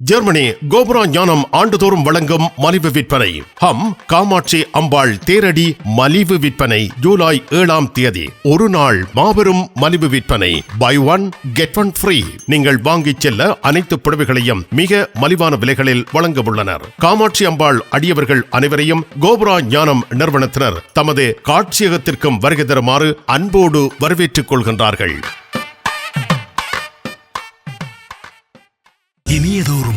Germany கோபுரா ஞானம் ஆண்டுதோறும் வழங்கும் மலிவு விற்பனை. ஹம் காமாட்சி அம்பாள் தேரடி மலிவு விற்பனை ஜூலை ஏழாம் தேதி. ஒரு நாள் மாபெரும் மலிவு விற்பனை. Buy one get one free நீங்கள் வாங்கிச் செல்ல அனைத்து புடவைகளையும் மிக மலிவான விலைகளில் வழங்க உள்ளனர். காமாட்சி அம்பாள் அடியவர்கள் அனைவரையும் கோபுரா ஞானம் நிறுவனத்தினர் தமது காட்சியகத்திற்கும் வருகை தருமாறு அன்போடு வரவேற்றுக் கொள்கின்றார்கள். இனியதோர்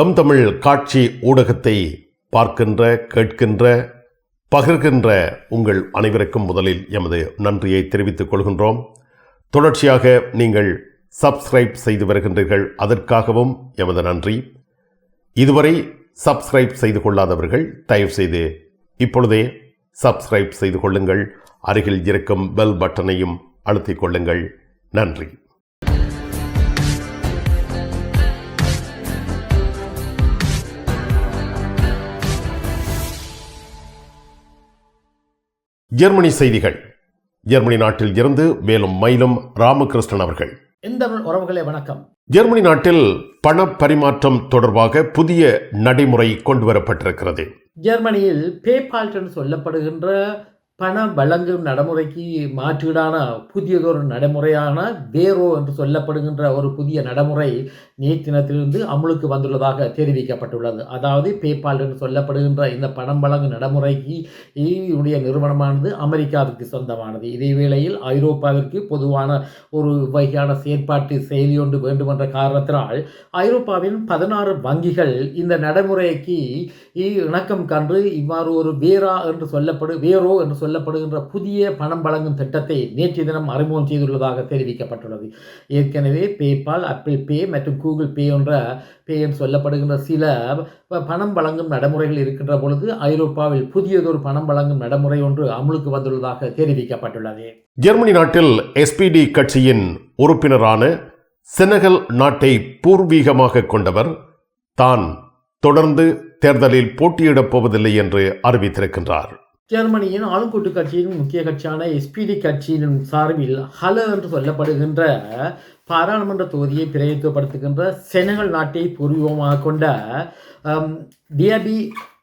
தம் தமிழ் காட்சி ஊடகத்தை பார்க்கின்ற கேட்கின்ற பகிர்கின்ற உங்கள் அனைவருக்கும் முதலில் எமது நன்றியை தெரிவித்துக் கொள்கின்றோம். தொடர்ச்சியாக நீங்கள் சப்ஸ்கிரைப் செய்து வருகின்றீர்கள். அதற்காகவும் எமது நன்றி. இதுவரை சப்ஸ்கிரைப் செய்து கொள்ளாதவர்கள் தயவு செய்து இப்பொழுதே சப்ஸ்கிரைப் செய்து கொள்ளுங்கள். அருகில் இருக்கும் பெல் பட்டனையும் அழுத்திக் கொள்ளுங்கள். நன்றி. ஜெர்மனி செய்திகள். ஜெர்மனி நாட்டில் இருந்து மேலும் மயிலும் ராமகிருஷ்ணன் அவர்கள். எந்த உறவுகளே வணக்கம். ஜெர்மனி நாட்டில் பண பரிமாற்றம் தொடர்பாக புதிய நடைமுறை கொண்டு வரப்பட்டிருக்கிறது ஜெர்மனியில் பேபால்ட் என்று சொல்லப்படுகின்ற பண வழங்கும் நடைமுறைக்கு மாற்றீடான புதியதொரு நடைமுறையான வேரோ என்று சொல்லப்படுகின்ற ஒரு புதிய நடைமுறை நேற்றினத்திலிருந்து அமுலுக்கு வந்துள்ளதாக தெரிவிக்கப்பட்டுள்ளது. அதாவது பேபால் என்று சொல்லப்படுகின்ற இந்த பணம் வழங்கும் நடைமுறைக்கு இதனுடைய நிறுவனமானது அமெரிக்காவிற்கு சொந்தமானது. இதே வேளையில் ஐரோப்பாவிற்கு பொதுவான ஒரு வகையான செயற்பாட்டு செயலி ஒன்று வேண்டும் என்ற காரணத்தினால் ஐரோப்பாவின் பதினாறு வங்கிகள் இந்த நடைமுறைக்கு இணக்கம் கண்டு இவ்வாறு ஒரு வேரா என்று சொல்லப்படு வேரோ என்று சொல்ல சொல்லப்படுகின்ற புதிய பணம் வழங்கும் திட்டத்தை நேற்று தினம் அறிமுகம் செய்துள்ளதாக தெரிவிக்கப்பட்டுள்ளது. ஏற்கனவே பேபால் அப்பிள் பே மற்றும் கூகுள் பே என்ற பே என்று சொல்லப்படுகின்ற சில பணம் வழங்கும் நடைமுறைகள் இருக்கின்ற பொழுது ஐரோப்பாவில் புதியதொரு பணம் வழங்கும் நடைமுறை ஒன்று அமுலுக்கு வந்துள்ளதாக தெரிவிக்கப்பட்டுள்ளது. ஜெர்மனி நாட்டில் எஸ்பிடி கட்சியின் உறுப்பினரான செனகல் நாட்டை பூர்வீகமாக கொண்டவர் தான் தொடர்ந்து தேர்தலில் போட்டியிடப் போவதில்லை என்று அறிவித்திருக்கின்றார். ஜெர்மனியின் ஆளுங்கூட்டு கட்சியின் முக்கிய கட்சியான எஸ்பிடி கட்சியின் சார்பில் ஹல என்று சொல்லப்படுகின்ற பாராளுமன்ற தொகுதியை பிரதித்துவப்படுத்துகின்ற செனகல் நாட்டை பூர்வீகமாக கொண்ட அம்,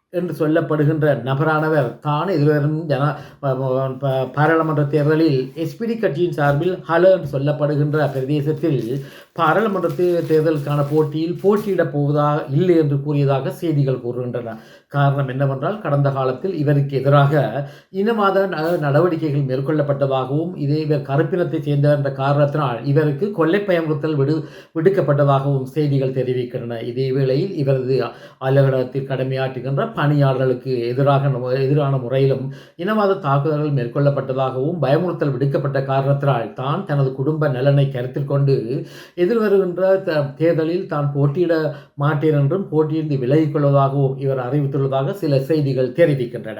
என்று சொல்லப்படுகின்ற நபரானவர். தான் இதுவரும் ஜன பாராளுமன்ற தேர்தலில் எஸ்பிடி கட்சியின் சார்பில் ஹல என்று சொல்லப்படுகின்ற பிரதேசத்தில் பாராளுமன்ற தேர்தலுக்கான போட்டியில் போட்டியிடப் போவதாக இல்லை என்று கூறியதாக செய்திகள் கூறுகின்றன. காரணம் என்னவென்றால் கடந்த காலத்தில் இவருக்கு எதிராக இனவாத ந- நடவடிக்கைகள் மேற்கொள்ளப்பட்டதாகவும் இதே இவர் கருப்பினத்தை சேர்ந்தவர் என்ற காரணத்தினால் இவருக்கு கொள்ளை பயமுறுத்தல் விடு விடுக்கப்பட்டதாகவும் செய்திகள் தெரிவிக்கின்றன. இதே வேளையில் இவரது அலுவலகத்தில் கடமையாற்றுகின்ற பணியாளர்களுக்கு எதிராக எதிரான முறையிலும் இனவாத தாக்குதல்கள் மேற்கொள்ளப்பட்டதாகவும் பயமுறுத்தல் விடுக்கப்பட்ட காரணத்தினால் தான் தனது குடும்ப நலனை கருத்தில் கொண்டு எதிர்வருகின்ற த- தேர்தலில் தான் போட்டியிட மாட்டேன் என்றும் போட்டியிருந்து விலகிக் கொள்வதாகவும் இவர் அறிவித்துள்ளதாக சில செய்திகள் தெரிவிக்கின்றன.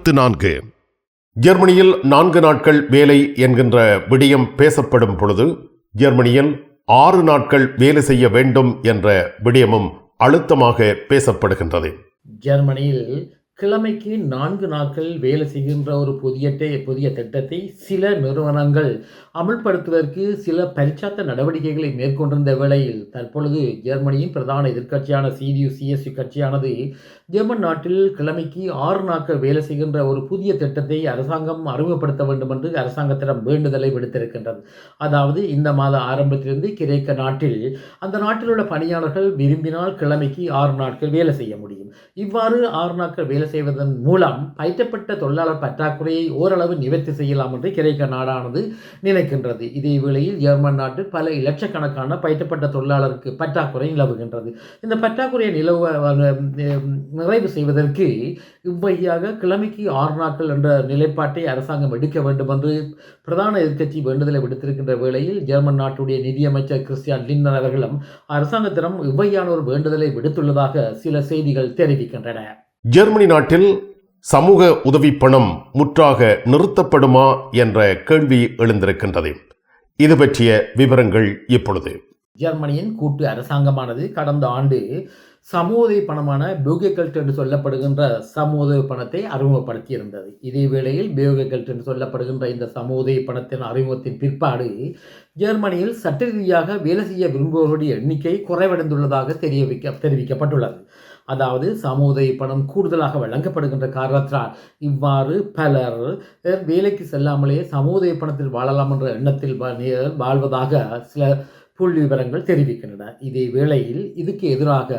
நான்கு. ஜெர்மனியில் நான்கு நாட்கள் வேலை என்கின்ற விடயம் பேசப்படும் பொழுது ஜெர்மனியில் ஆறு நாட்கள் வேலை செய்ய வேண்டும் என்ற விடயமும் அழுத்தமாக பேசப்படுகின்றது. ஜெர்மனியில் கிழமைக்கு நான்கு நாட்கள் வேலை செய்கின்ற ஒரு புதிய டே- புதிய திட்டத்தை சில நிறுவனங்கள் அமல்படுத்துவதற்கு சில பரிச்சாத்த நடவடிக்கைகளை மேற்கொண்டிருந்த வேளையில் தற்பொழுது ஜெர்மனியின் பிரதான எதிர்க்கட்சியான சிடியு சிஎஸ்சி கட்சியானது ஜெர்மன் நாட்டில் கிழமைக்கு ஆறு நாட்கள் வேலை செய்கின்ற ஒரு புதிய திட்டத்தை அரசாங்கம் அறிமுகப்படுத்த வேண்டும் என்று அரசாங்கத்திடம் வேண்டுதலை விடுத்திருக்கின்றது. அதாவது இந்த மாத ஆரம்பத்திலிருந்து கிரேக்க நாட்டில் அந்த நாட்டில் உள்ள பணியாளர்கள் விரும்பினால் கிழமைக்கு ஆறு நாட்கள் வேலை செய்ய முடியும். இவ்வாறு ஆறு நாட்கள் வேலை செய்வதன் மூலம் பயிற்றப்பட்ட தொழிலாளர் பற்றாக்குறையை ஓரளவு நிவர்த்தி செய்யலாம் என்று கிரேக்க நாடானது நினைக்கின்றது. இதே வேளையில் ஜெர்மன் நாட்டில் பல இலட்சக்கணக்கான பயிற்றப்பட்ட தொழிலாளருக்கு பற்றாக்குறை நிலவுகின்றது. இந்த பற்றாக்குறையை நிலவ நிறைவு செய்வதற்கு இவ்வழியாக கிழமைக்கு ஆறு நாட்கள் என்ற நிலைப்பாட்டை அரசாங்கம் எடுக்க வேண்டும் என்று பிரதான எதிர்க்கட்சி வேண்டுதலை விடுத்திருக்கின்ற வேளையில் ஜெர்மன் நாட்டுடைய நிதியமைச்சர் கிறிஸ்டியான் லின்னர் அவர்களும் அரசாங்கத்திடம் இவ்வையான ஒரு வேண்டுதலை விடுத்துள்ளதாக சில செய்திகள் தெரிவிக்கின்றன. ஜெர்மனி நாட்டில் சமூக உதவி பணம் முற்றாக நிறுத்தப்படுமா என்ற கேள்வி எழுந்திருக்கின்றது. இது பற்றிய விவரங்கள் இப்பொழுது. ஜெர்மனியின் கூட்டு அரசாங்கமானது கடந்த ஆண்டு சமூக பணமான பியூகெகல்ட் என்று சொல்லப்படுகின்ற சமூக பணத்தை அறிமுகப்படுத்தியிருந்தது. இதே வேளையில் பியூகெகல்ட் என்று சொல்லப்படுகின்ற இந்த சமூதய பணத்தின் அறிமுகத்தின் பிற்பாடு ஜெர்மனியில் சட்ட ரீதியாக வேலை செய்ய விரும்புவோருடைய எண்ணிக்கை குறைவடைந்துள்ளதாக தெரிவிக்க தெரிவிக்கப்பட்டுள்ளது. அதாவது சமூதய பணம் கூடுதலாக வழங்கப்படுகின்ற காரணத்தினால் இவ்வாறு பலர் வேலைக்கு செல்லாமலே சமூதய பணத்தில் வாழலாம் என்ற எண்ணத்தில் வாழ்வதாக சில புள்ளி விவரங்கள் தெரிவிக்கின்றன இதே வேளையில் இதுக்கு எதிராக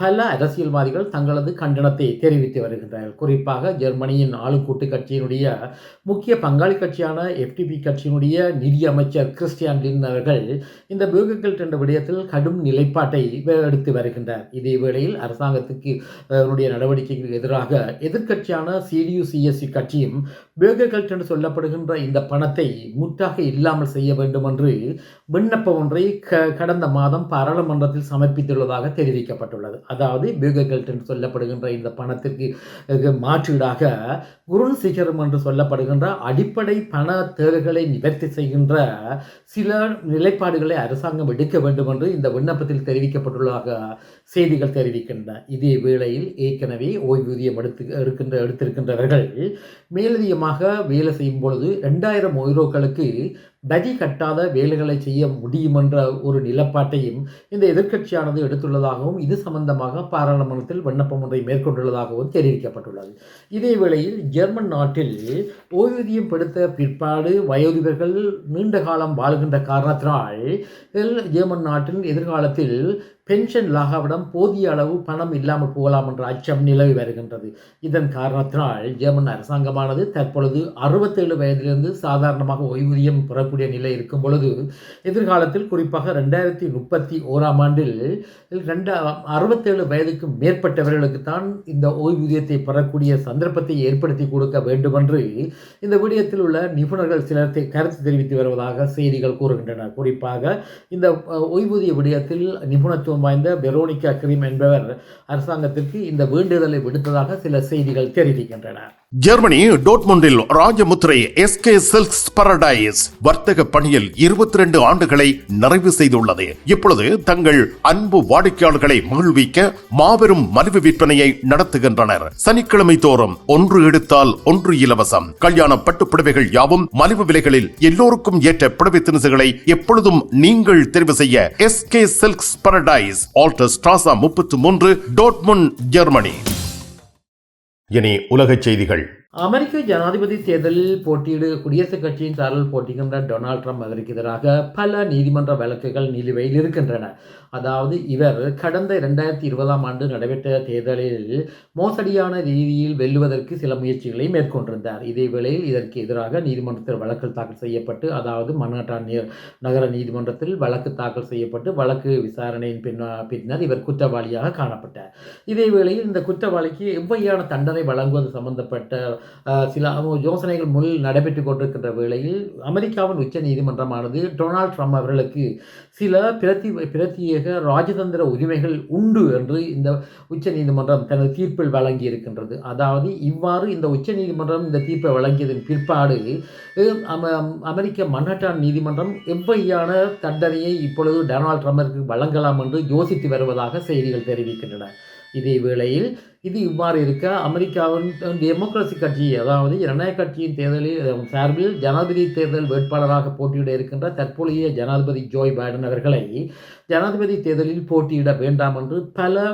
பல அரசியல்வாதிகள் தங்களது கண்டனத்தை தெரிவித்து வருகின்றனர் குறிப்பாக ஜெர்மனியின் ஆளும் கூட்டு கட்சியினுடைய முக்கிய பங்காளி கட்சியான எஃப்டிபி கட்சியினுடைய நிதி அமைச்சர் கிறிஸ்டியான் லின் அவர்கள் இந்த பியூகெகல்ட் என்ற விடயத்தில் கடும் நிலைப்பாட்டை எடுத்து வருகின்றார். இதே வேளையில் அரசாங்கத்துக்கு அவருடைய நடவடிக்கைக்கு எதிராக எதிர்க்கட்சியான சிடியு சிஎஸ்சி கட்சியும் பியூகெகல்ட் என்று சொல்லப்படுகின்ற இந்த பணத்தை முற்றாக இல்லாமல் செய்ய வேண்டும் என்று விண்ணப்பம் ஒன்றை க கடந்த மாதம் பாராளுமன்றத்தில் சமர்ப்பித்துள்ளதாக தெரிவிக்கப்பட்டுள்ளது. அதாவது பியூகெகல்ட் என்று சொல்லப்படுகின்ற இந்த பணத்திற்கு மாற்றீடாக குருன் சிகரம் என்று சொல்லப்படுகின்ற அடிப்படை பண தேவைகளை நிவர்த்தி செய்கின்ற சில நிலைப்பாடுகளை அரசாங்கம் எடுக்க வேண்டும் என்று இந்த விண்ணப்பத்தில் தெரிவிக்கப்பட்டுள்ளதாக செய்திகள் தெரிவிக்கின்றன. இதே வேளையில் ஏற்கனவே ஓய்வூதியம் எடுத்து எடுக்கின்ற எடுத்திருக்கின்றவர்கள் மேலதிகமாக வேலை செய்யும் பொழுது ரெண்டாயிரம் யூரோக்களுக்கு வரி கட்டாத வேலைகளை செய்ய முடியும் என்ற ஒரு நிலப்பாட்டையும் இந்த எதிர்க்கட்சியானது எடுத்துள்ளதாகவும் இது சம்பந்தமாக பாராளுமன்றத்தில் விண்ணப்பம் ஒன்றை மேற்கொண்டுள்ளதாகவும் தெரிவிக்கப்பட்டுள்ளது. இதே வேளையில் ஜெர்மன் நாட்டில் ஓய்வூதியம் படுத்த பிற்பாடு வயோதிபர்கள் நீண்ட காலம் வாழ்கின்ற காரணத்தினால் ஜெர்மன் நாட்டில் எதிர்காலத்தில் பென்ஷன் லாகாவிடம் போதிய அளவு பணம் இல்லாமல் போகலாம் என்ற அச்சம் நிலவி வருகின்றது. இதன் காரணத்தினால் ஜெர்மன் அரசாங்கமானது தற்பொழுது அறுபத்தேழு வயதிலிருந்து சாதாரணமாக ஓய்வூதியம் பெறக்கூடிய நிலை இருக்கும் பொழுது எதிர்காலத்தில் குறிப்பாக ரெண்டாயிரத்தி முப்பத்தி ஓராம் ஆண்டில் ரெண்டா அறுபத்தேழு வயதுக்கு மேற்பட்டவர்களுக்கு தான் இந்த ஓய்வூதியத்தை பெறக்கூடிய சந்தர்ப்பத்தை ஏற்படுத்தி கொடுக்க வேண்டும் என்று இந்த விடயத்தில் உள்ள நிபுணர்கள் சிலர் கருத்து தெரிவித்து வருவதாக செய்திகள் கூறுகின்றன. குறிப்பாக இந்த ஓய்வூதிய விடயத்தில் நிபுணத்துவம் முக்கியத்துவம் வாய்ந்த வெரோனிகா கிரீம் என்பவர் அரசாங்கத்திற்கு இந்த வேண்டுதலை விடுத்ததாக சில செய்திகள் தெரிவிக்கின்றன. ஜெர்மனி டோட்முண்டில் ராஜமுத்திரை எஸ்கே சில்க்ஸ் பரடைஸ் வர்த்தக பணியில் இருபத்தி ரெண்டு ஆண்டுகளை நிறைவு செய்துள்ளது. இப்பொழுது தங்கள் அன்பு வாடிக்கையாளர்களை மகிழ்விக்க மாபெரும் மலிவு விற்பனையை நடத்துகின்றனர். சனிக்கிழமை தோறும் ஒன்று எடுத்தால் ஒன்று இலவசம். கல்யாண பட்டு புடவைகள் யாவும் மலிவு விலைகளில் எல்லோருக்கும் ஏற்ற புடவை தினசுகளை எப்பொழுதும் நீங்கள் தெரிவு செய்ய SK silks paradise Alter Strasse முப்பத்து மூன்று டோட்முன் ஜெர்மனி இனி உலகச் செய்திகள். அமெரிக்க ஜனாதிபதி தேர்தலில் போட்டியிடு குடியரசுக் கட்சியின் சார்பில் போட்டிக்கின்ற டொனால்ட் ட்ரம்ப் அவருக்கு எதிராக பல நீதிமன்ற வழக்குகள் நிலுவையில் இருக்கின்றன. அதாவது இவர் கடந்த இரண்டாயிரத்தி இருபதாம் ஆண்டு நடைபெற்ற தேர்தலில் மோசடியான ரீதியில் வெல்லுவதற்கு சில முயற்சிகளை மேற்கொண்டிருந்தார். இதே வேளையில் இதற்கு எதிராக நீதிமன்றத்தில் வழக்கு தாக்கல் செய்யப்பட்டு அதாவது மன்னாட்டா நீ- நகர நீதிமன்றத்தில் வழக்கு தாக்கல் செய்யப்பட்டு வழக்கு விசாரணையின் பின்ன பின்னர் இவர் குற்றவாளியாக காணப்பட்டார். இதே வேளையில் இந்த குற்றவாளிக்கு எவ்வகையான தண்டனை வழங்குவது சம்பந்தப்பட்ட சில யோசனைகள் முள் நடைபெற்று கொண்டிருக்கின்ற வேளையில் அமெரிக்காவின் உச்ச நீதிமன்றமானது டொனால்ட் ட்ரம்ப் அவர்களுக்கு சில பிரதி பிரத்யேக ராஜதந்திர உரிமைகள் உண்டு என்று இந்த உச்ச நீதிமன்றம் தனது தீர்ப்பில் வழங்கி இருக்கின்றது அதாவது இவ்வாறு இந்த உச்ச நீதிமன்றம் இந்த தீர்ப்பை வழங்கியதன் பிற்பாடு அமெரிக்க மன்ஹட்டான் நீதிமன்றம் எவ்வகையான தண்டனையை இப்பொழுது டொனால்ட் ட்ரம்பிற்கு வழங்கலாம் என்று யோசித்து வருவதாக செய்திகள் தெரிவிக்கின்றன. இதே வேளையில் இது இவ்வாறு இருக்க அமெரிக்காவின் டெமோக்ரஸி கட்சி அதாவது ஜனநாயக கட்சியின் தேர்தலில் சார்பில் ஜனாதிபதி தேர்தல் வேட்பாளராக போட்டியிட இருக்கின்ற தற்போதைய ஜனாதிபதி ஜோய் பைடன் அவர்களை ஜனாதிபதி தேர்தலில் போட்டியிட வேண்டாம் என்று பல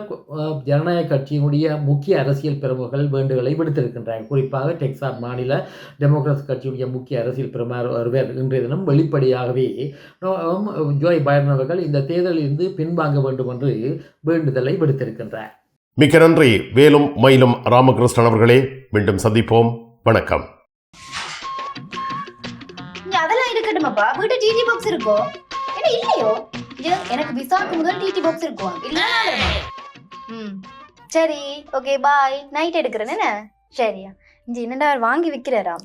ஜனநாயக கட்சியினுடைய முக்கிய அரசியல் பிரமுகர்கள் வேண்டுகளை விடுத்திருக்கின்றன குறிப்பாக டெக்சாஸ் மாநில டெமோக்ரஸ் கட்சியுடைய முக்கிய அரசியல் பிரமுகர் ஒருவர் இன்றைய தினம் வெளிப்படையாகவே ஜோய் பைடன் அவர்கள் இந்த தேர்தலில் இருந்து பின்வாங்க வேண்டும் என்று வேண்டுதலை விடுத்திருக்கின்றார். மிக்க நன்றி. வேலும் மயிலும் ராமகிருஷ்ணன் அவர்களே மீண்டும் சந்திப்போம். வணக்கம். அதெல்லாம் இருக்கட்டுமாப்பா? வீட்டு டிடி பாக்ஸ் இருக்கோ? என்ன இல்லையோ? எனக்கு விசாக்கு முதல் டிடி பாக்ஸ் இருக்கும் இல்ல ம். சரி ஓகே பாய் நைட் எடுக்கிறேன் என்ன? சரியா. இங்க என்னடா வாங்கி விக்கிறாராம்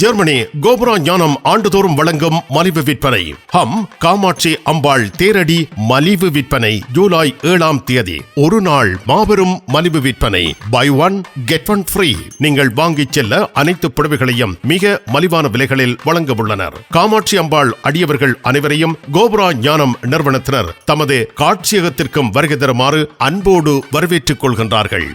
ஜெர்மனி கோபுரா ஞானம் ஆண்டுதோறும் வழங்கும் மலிவு விற்பனை. ஹம் காமாட்சி அம்பாள் தேரடி மலிவு விற்பனை ஜூலை ஏழாம் தேதி. ஒரு நாள் மாபெரும் மலிவு விற்பனை. Buy one get one free நீங்கள் வாங்கிச் செல்ல அனைத்து புடவைகளையும் மிக மலிவான விலைகளில் வழங்க உள்ளனர். காமாட்சி அம்பாள் அடியவர்கள் அனைவரையும் கோபுரா ஞானம் நிறுவனத்தினர் தமது காட்சியகத்திற்கும் வருகை தருமாறு அன்போடு வரவேற்றுக் கொள்கின்றார்கள்.